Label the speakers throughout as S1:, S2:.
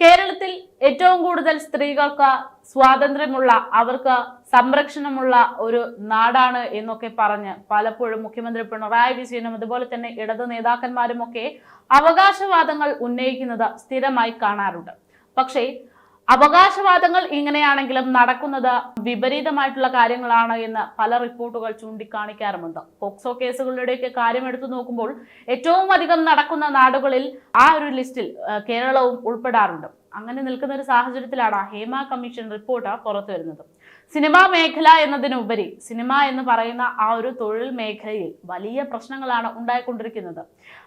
S1: കേരളത്തിൽ ഏറ്റവും കൂടുതൽ സ്ത്രീകൾക്ക് സ്വാതന്ത്ര്യമുള്ള അവർക്ക് സംരക്ഷണമുള്ള ഒരു നാടാണ് എന്നൊക്കെ പറഞ്ഞ് പലപ്പോഴും മുഖ്യമന്ത്രി പിണറായി വിജയനും അതുപോലെ തന്നെ ഇടത് നേതാക്കന്മാരും ഒക്കെ അവകാശവാദങ്ങൾ ഉന്നയിക്കുന്നത് സ്ഥിരമായി കാണാറുണ്ട്. പക്ഷേ അവകാശവാദങ്ങൾ ഇങ്ങനെയാണെങ്കിലും നടക്കുന്നത് വിപരീതമായിട്ടുള്ള കാര്യങ്ങളാണ് എന്ന് പല റിപ്പോർട്ടുകൾ ചൂണ്ടിക്കാണിക്കാറുമുണ്ട്. പോക്സോ കേസുകളുടെയൊക്കെ കാര്യം എടുത്തു നോക്കുമ്പോൾ ഏറ്റവും അധികം നടക്കുന്ന നാടുകളിൽ ആ ഒരു ലിസ്റ്റിൽ കേരളവും ഉൾപ്പെടാറുണ്ട്. അങ്ങനെ നിൽക്കുന്ന ഒരു സാഹചര്യത്തിലാണ് ഹേമ കമ്മീഷൻ റിപ്പോർട്ട് പുറത്തു വരുന്നത് സിനിമാ മേഖല എന്നതിനുപരി സിനിമ എന്ന് പറയുന്ന ആ ഒരു തൊഴിൽ മേഖലയിൽ വലിയ പ്രശ്നങ്ങളാണ് ഉണ്ടായിക്കൊണ്ടിരിക്കുന്നത്.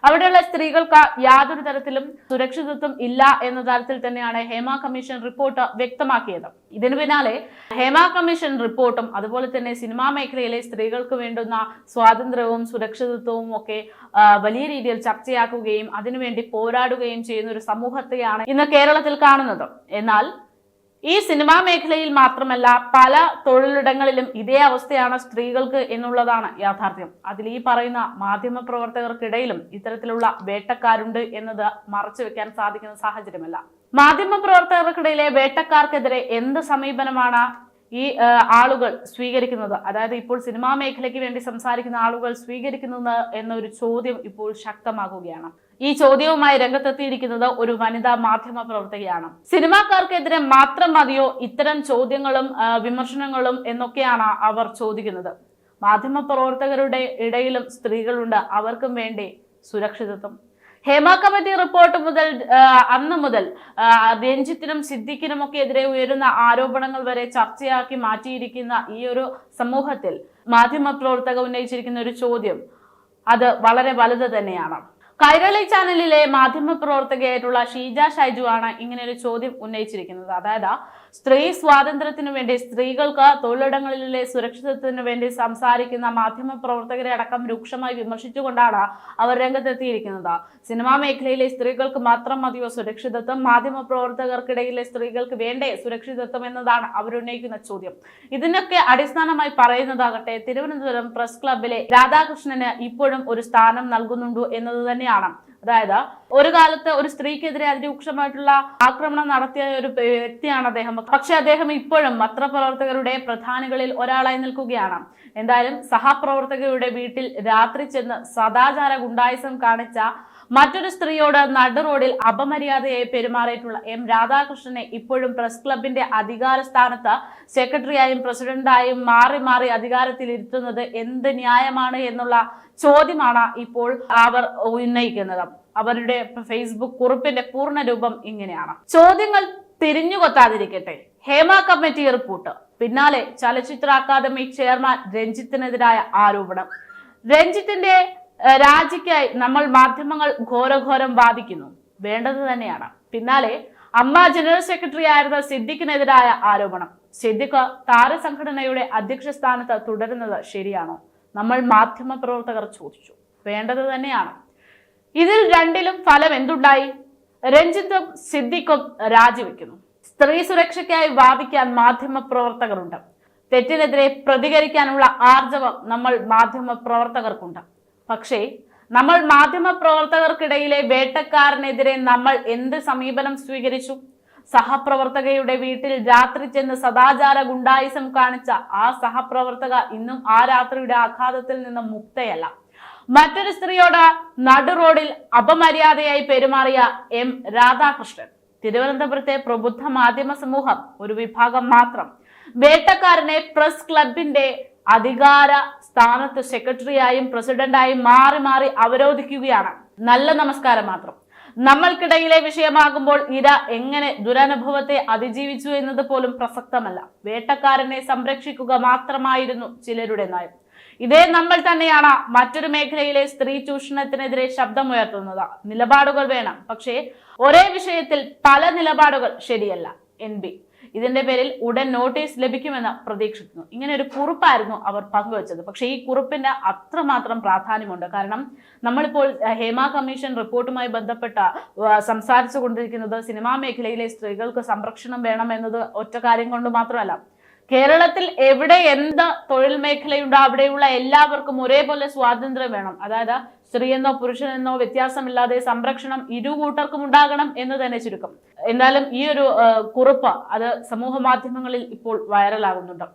S1: അവിടെയുള്ള സ്ത്രീകൾക്ക് യാതൊരു തരത്തിലും സുരക്ഷിതത്വം ഇല്ല എന്ന തരത്തിൽ തന്നെയാണ് ഹേമ കമ്മീഷൻ റിപ്പോർട്ട് വ്യക്തമാക്കിയത്. ഇതിനു പിന്നാലെ ഹേമ കമ്മീഷൻ റിപ്പോർട്ടും അതുപോലെ തന്നെ സിനിമാ മേഖലയിലെ സ്ത്രീകൾക്ക് വേണ്ടുന്ന സ്വാതന്ത്ര്യവും സുരക്ഷിതത്വവും ഒക്കെ വലിയ രീതിയിൽ ചർച്ചയാക്കുകയും അതിനുവേണ്ടി പോരാടുകയും ചെയ്യുന്ന ഒരു സമൂഹത്തെയാണ് ഇന്ന് കേരളത്തിൽ കാണുന്നത്. എന്നാൽ ഈ സിനിമാ മേഖലയിൽ മാത്രമല്ല പല തൊഴിലിടങ്ങളിലും ഇതേ അവസ്ഥയാണ് സ്ത്രീകൾക്ക് എന്നുള്ളതാണ് യാഥാർത്ഥ്യം. അതിൽ ഈ പറയുന്ന മാധ്യമ പ്രവർത്തകർക്കിടയിലും ഇത്തരത്തിലുള്ള വേട്ടക്കാരുണ്ട് എന്നത് മറച്ചു വെക്കാൻ സാധിക്കുന്ന സാഹചര്യമല്ല. മാധ്യമ പ്രവർത്തകർക്കിടയിലെ വേട്ടക്കാർക്കെതിരെ എന്ത് സമീപനമാണ് ഈ ആളുകൾ സ്വീകരിക്കുന്നത്? അതായത് ഇപ്പോൾ സിനിമാ മേഖലയ്ക്ക് വേണ്ടി സംസാരിക്കുന്ന ആളുകൾ സ്വീകരിക്കുന്നത് എന്നൊരു ചോദ്യം ഇപ്പോൾ ശക്തമാകുകയാണ്. ഈ ചോദ്യവുമായി രംഗത്തെത്തിയിരിക്കുന്നത് ഒരു വനിതാ മാധ്യമ പ്രവർത്തകയാണ്. സിനിമാക്കാർക്കെതിരെ മാത്രം മതിയോ ഇത്തരം ചോദ്യങ്ങളും വിമർശനങ്ങളും എന്നൊക്കെയാണ് അവർ ചോദിക്കുന്നത്. മാധ്യമ പ്രവർത്തകരുടെ ഇടയിലും സ്ത്രീകളുണ്ട്. അവർക്കും വേണ്ടി സുരക്ഷിതത്വം. ഹേമ കമ്മിറ്റി റിപ്പോർട്ട് മുതൽ അന്ന് മുതൽ രഞ്ജിത്തിനും സിദ്ദിഖിനും ഒക്കെ എതിരെ ഉയരുന്ന ആരോപണങ്ങൾ വരെ ചർച്ചയാക്കി മാറ്റിയിരിക്കുന്ന ഈ ഒരു സമൂഹത്തിൽ മാധ്യമ പ്രവർത്തക ഉന്നയിച്ചിരിക്കുന്ന ഒരു ചോദ്യം അത് വളരെ വലുത് തന്നെയാണ്. കൈരളി ചാനലിലെ മാധ്യമ പ്രവർത്തകയായിട്ടുള്ള ഷീജ ഷൈജു ആണ് ഇങ്ങനെ ഒരു ചോദ്യം ഉന്നയിച്ചിരിക്കുന്നത്. അതായത് സ്ത്രീ സ്വാതന്ത്ര്യത്തിനു വേണ്ടി സ്ത്രീകൾക്ക് തൊഴിലിടങ്ങളിലെ സുരക്ഷിതത്വത്തിനു വേണ്ടി സംസാരിക്കുന്ന മാധ്യമ പ്രവർത്തകരെ അടക്കം രൂക്ഷമായി വിമർശിച്ചുകൊണ്ടാണ് അവർ രംഗത്തെത്തിയിരിക്കുന്നത്. സിനിമാ മേഖലയിലെ സ്ത്രീകൾക്ക് മാത്രം മതിയോ സുരക്ഷിതത്വം? മാധ്യമ പ്രവർത്തകർക്കിടയിലെ സ്ത്രീകൾക്ക് വേണ്ടേ സുരക്ഷിതത്വം എന്നതാണ് അവരുന്നയിക്കുന്ന ചോദ്യം. ഇതിനൊക്കെ അടിസ്ഥാനമായി പറയുന്നതാകട്ടെ തിരുവനന്തപുരം പ്രസ് ക്ലബിലെ രാധാകൃഷ്ണന് ഇപ്പോഴും ഒരു സ്ഥാനം നൽകുന്നുണ്ടോ എന്നത് തന്നെയാണ് അതായത് ഒരു കാലത്ത് ഒരു സ്ത്രീക്കെതിരെ അതിരൂക്ഷമായിട്ടുള്ള ആക്രമണം നടത്തിയ ഒരു വ്യക്തിയാണ് അദ്ദേഹം. പക്ഷെ അദ്ദേഹം ഇപ്പോഴും പത്രപ്രവർത്തകരുടെ പ്രധാനികളിൽ ഒരാളായി നിൽക്കുകയാണ്. എന്തായാലും സഹപ്രവർത്തകരുടെ വീട്ടിൽ രാത്രി ചെന്ന് സദാചാര ഗുണ്ടായിസം കാണിച്ച മറ്റൊരു സ്ത്രീയോട് നടു റോഡിൽ അപമര്യാദയായി പെരുമാറിയിട്ടുള്ള എം രാധാകൃഷ്ണനെ ഇപ്പോഴും പ്രസ് ക്ലബിന്റെ അധികാര സ്ഥാനത്ത് സെക്രട്ടറിയായും പ്രസിഡന്റായും മാറി മാറി അധികാരത്തിൽ ഇരുത്തുന്നത് എന്ത് ന്യായമാണ് എന്നുള്ള ചോദ്യമാണ് ഇപ്പോൾ അവർ ഉന്നയിക്കുന്നത്. അവരുടെ ഫേസ്ബുക്ക് കുറിപ്പിന്റെ പൂർണ രൂപം ഇങ്ങനെയാണ്. ചോദ്യങ്ങൾ തിരിഞ്ഞുകൊത്താതിരിക്കട്ടെ ഹേമ കമ്മിറ്റി റിപ്പോർട്ട്. പിന്നാലെ ചലച്ചിത്ര അക്കാദമി ചെയർമാൻ രഞ്ജിത്തിനെതിരായ ആരോപണം. രഞ്ജിത്തിന്റെ രാജിക്കായി നമ്മൾ മാധ്യമങ്ങൾ ഘോരഘോരം വാദിക്കുന്നു. വേണ്ടത് തന്നെയാണ്. പിന്നാലെ അമ്മ ജനറൽ സെക്രട്ടറി ആയിരുന്ന സിദ്ദിഖിനെതിരായ ആരോപണം. സിദ്ദിഖ് താരസംഘടനയുടെ അധ്യക്ഷ സ്ഥാനത്ത് തുടരുന്നത് ശരിയാണോ? നമ്മൾ മാധ്യമ പ്രവർത്തകർ ചോദിച്ചു. വേണ്ടത് തന്നെയാണ്. ഇതിൽ രണ്ടിലും ഫലം എന്തുണ്ടായി? രഞ്ജിത്തും സിദ്ദിഖും രാജിവെക്കുന്നു. സ്ത്രീ സുരക്ഷയ്ക്കായി വാദിക്കാൻ മാധ്യമ പ്രവർത്തകരുണ്ട്. തെറ്റിനെതിരെ പ്രതികരിക്കാനുള്ള ആർജവം നമ്മൾ മാധ്യമ പ്രവർത്തകർക്കുണ്ട്. പക്ഷേ നമ്മൾ മാധ്യമ പ്രവർത്തകർക്കിടയിലെ വേട്ടക്കാരനെതിരെ നമ്മൾ എന്ത് സമീപനം സ്വീകരിച്ചു? സഹപ്രവർത്തകയുടെ വീട്ടിൽ രാത്രി ചെന്ന് സദാചാര ഗുണ്ടായിസം കാണിച്ച ആ സഹപ്രവർത്തക ഇന്നും ആ രാത്രിയുടെ ആഘാതത്തിൽ നിന്ന് മുക്തയല്ല. മറ്റൊരു സ്ത്രീയോട് നടു റോഡിൽ അപമര്യാദയായി പെരുമാറിയ എം രാധാകൃഷ്ണൻ. തിരുവനന്തപുരത്തെ പ്രബുദ്ധ മാധ്യമ സമൂഹം ഒരു വിഭാഗം മാത്രം. വേട്ടക്കാരനെ പ്രസ് ക്ലബിന്റെ അധികാര സ്ഥാനത്ത് സെക്രട്ടറിയായും പ്രസിഡന്റായും മാറി മാറി അവരോധിക്കുകയാണ്. നല്ല നമസ്കാരം മാത്രം. നമ്മൾക്കിടയിലെ വിഷയമാകുമ്പോൾ ഇര എങ്ങനെ ദുരനുഭവത്തെ അതിജീവിച്ചു എന്നത് പോലും പ്രസക്തമല്ല. വേട്ടക്കാരനെ സംരക്ഷിക്കുക മാത്രമായിരുന്നു ചിലരുടെ നയം. ഇതേ നമ്മൾ തന്നെയാണ് മറ്റൊരു മേഖലയിലെ സ്ത്രീ ചൂഷണത്തിനെതിരെ ശബ്ദമുയർത്തുന്നത്. നിലപാടുകൾ വേണം. പക്ഷേ ഒരേ വിഷയത്തിൽ പല നിലപാടുകൾ ശരിയല്ല. എൻ. ഇതിന്റെ പേരിൽ ഉടൻ നോട്ടീസ് ലഭിക്കുമെന്ന് പ്രതീക്ഷിക്കുന്നു. ഇങ്ങനെ ഒരു കുറിപ്പായിരുന്നു അവർ പങ്കുവച്ചത്. പക്ഷേ ഈ കുറിപ്പിന്റെ അത്രമാത്രം പ്രാധാന്യമുണ്ട്. കാരണം നമ്മളിപ്പോൾ ഹേമ കമ്മീഷൻ റിപ്പോർട്ടുമായി ബന്ധപ്പെട്ട സംസാരിച്ചു കൊണ്ടിരിക്കുന്നത് സിനിമാ മേഖലയിലെ സ്ത്രീകൾക്ക് സംരക്ഷണം വേണം എന്നത് ഒറ്റ കാര്യം കൊണ്ട് മാത്രമല്ല കേരളത്തിൽ എവിടെ എന്ത് തൊഴിൽ മേഖലയുണ്ടോ അവിടെയുള്ള എല്ലാവർക്കും ഒരേപോലെ സ്വാതന്ത്ര്യം വേണം. അതായത് സ്ത്രീയെന്നോ പുരുഷനെന്നോ വ്യത്യാസമില്ലാതെ സംരക്ഷണം ഇരു കൂട്ടർക്കും ഉണ്ടാകണം എന്ന് തന്നെ ചുരുക്കം. എന്നാലും ഈ ഒരു കുറിപ്പ് അത് സമൂഹ മാധ്യമങ്ങളിൽ ഇപ്പോൾ വൈറലാകുന്നുണ്ട്